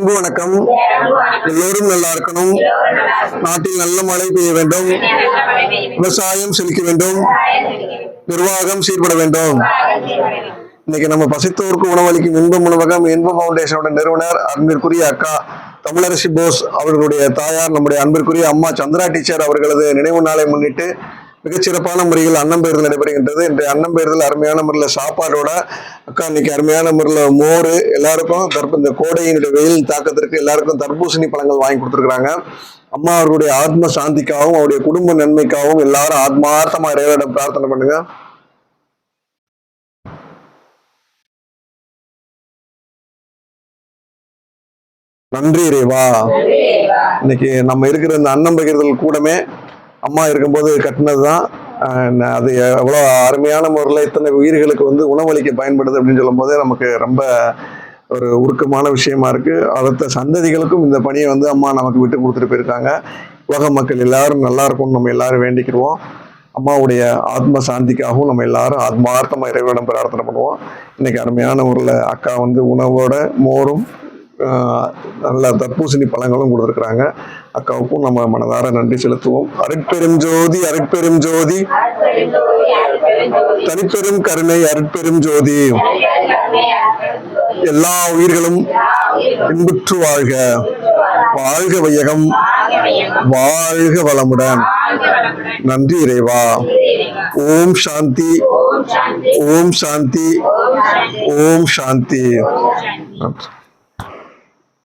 அன்பு வணக்கம். எல்லோரும் நல்லா இருக்கணும். நாட்டில் நல்ல மழை பெய்ய வேண்டும். விவசாயம் செழிக்க வேண்டும். நிர்வாகம் சீர்பட வேண்டும். இன்னைக்கு நம்ம பசித்தோருக்கு உணவளிக்கும் இன்பம் உணவகம் இன்பம் பவுண்டேஷனோட நிறுவனர் அன்பிற்குரிய அக்கா தமிழரசி போஸ் அவர்களுடைய தாயார் நம்முடைய அன்பிற்குரிய அம்மா சந்திரா டீச்சர் அவர்களது நினைவு நாளை முன்னிட்டு மிகச்சிறப்பான முறையில் அன்னம் நடைபெறுகின்றது. இன்றைய அன்னம் பெறுதல் அருமையான முறையில் சாப்பாடோட அக்கா இன்னைக்கு அருமையான முறையில் மோர் எல்லாருக்கும் தற்ப இந்த கோடையினுடைய வெயில் தாக்கத்திற்கு எல்லாருக்கும் தர்பூசணி பழங்கள் வாங்கி கொடுத்துருக்குறாங்க. அம்மா அவர்களுடைய ஆத்ம சாந்திக்காகவும் அவருடைய குடும்ப நன்மைக்காகவும் எல்லாரும் ஆத்மார்த்தமா இறைவனிடம் பிரார்த்தனை பண்ணுங்க. நன்றி இறைவா. இன்னைக்கு நம்ம இருக்கிற இந்த அன்னம் பகிர்தல் கூடமே அம்மா இருக்கும்போது கட்டினது தான் அது எவ்வளோ அருமையான முறையில் இத்தனை உயிர்களுக்கு வந்து உணவளிக்க பயன்படுது அப்படின்னு சொல்லும்போது நமக்கு ரொம்ப ஒரு உருக்கமான விஷயமா இருக்கு. அடுத்த சந்ததிகளுக்கும் இந்த பணியை வந்து அம்மா நமக்கு விட்டு கொடுத்துட்டு போயிருக்காங்க. உலக மக்கள் எல்லாரும் நல்லா இருக்கும்னு நம்ம எல்லாரும் வேண்டிக்கிடுவோம். அம்மாவுடைய ஆத்ம சாந்திக்காகவும் நம்ம எல்லாரும் ஆத்மார்த்தமாக இறைவனிடம் பிரார்த்தனை பண்ணுவோம். இன்னைக்கு அருமையான முறையில் அக்கா வந்து உணவோட மோரும் நல்ல தர்பூசணி பழங்களும் கொடுத்துருக்குறாங்க. அக்காவுக்கும் நம்ம மனதார நன்றி செலுத்துவோம். அருட்பெரும் ஜோதி அருட்பெரும் ஜோதி. தனிப்பெரும் கருணை அருட்பெரும் ஜோதி. எல்லா உயிர்களும் இன்புற்று வாழ்க. வாழ்க வையகம். வாழ்க வளமுடன். நன்றி இறைவா. ஓம் சாந்தி. ஓம் சாந்தி. ஓம் சாந்தி. நன்றி.